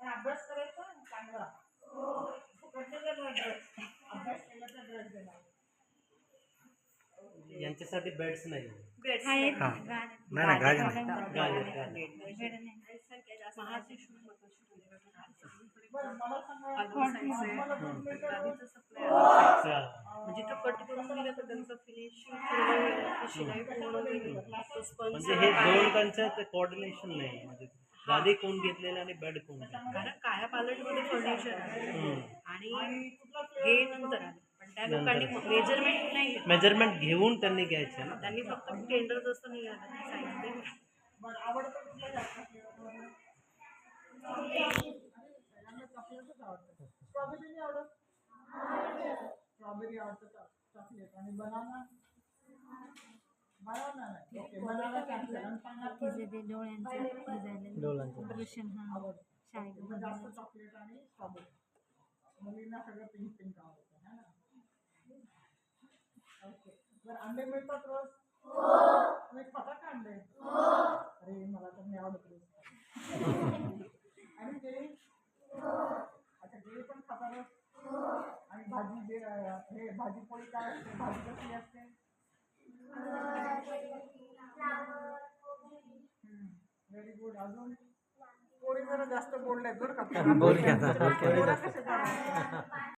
अभ्यास करायचा चांगला अभ्यास केला तर ड्रेस देणार यांच्यासाठी बेड्स नाही. बेड्स नाही. ना गाज नाही. अच्छा. म्हणजे तो कट करून दिला तर म्हणजे हे दोन त्यांच्यात कोऑर्डिनेशन नाही. म्हणजे गादी कोण घेतलेलं आणि बेड कोण. कारण काया पालटमध्ये फर्निचर. आणि हे नंतर आलं. पण त्या लोकांनी मेजरमेंट नाही मेजरमेंट घेऊन त्यांनी घ्यायचे ना? त्यांनी फक्त टेंडर जसं सांगितलं आवडतं स्ट्रॉबेरी नाही. आवडतं चॉकलेट आणि बनाना बनाना नाही. ओके बनाना कॅन्सल आणि pineapple तिचे ते डोळ्यांचं डोळ्यांचं. दर्शन हा. आवडतं शाळेत मग जास्त चॉकलेट आणि स्ट्रॉबेरी मुलींना सगळं पिंक पिंक आवडतं है ना? ओके बरं अंडे मिळतात रोज? तुम्ही खाता का अंडे? अरे मला तर नाही आवडत रोज. आणि केळी अच्छा केळी पण खाता रोज? भाजी हे भाजी पोळी काय असते भाजी कसली असते व्हेरी गुड अजून पोळी जरा जास्त बोलले बरं का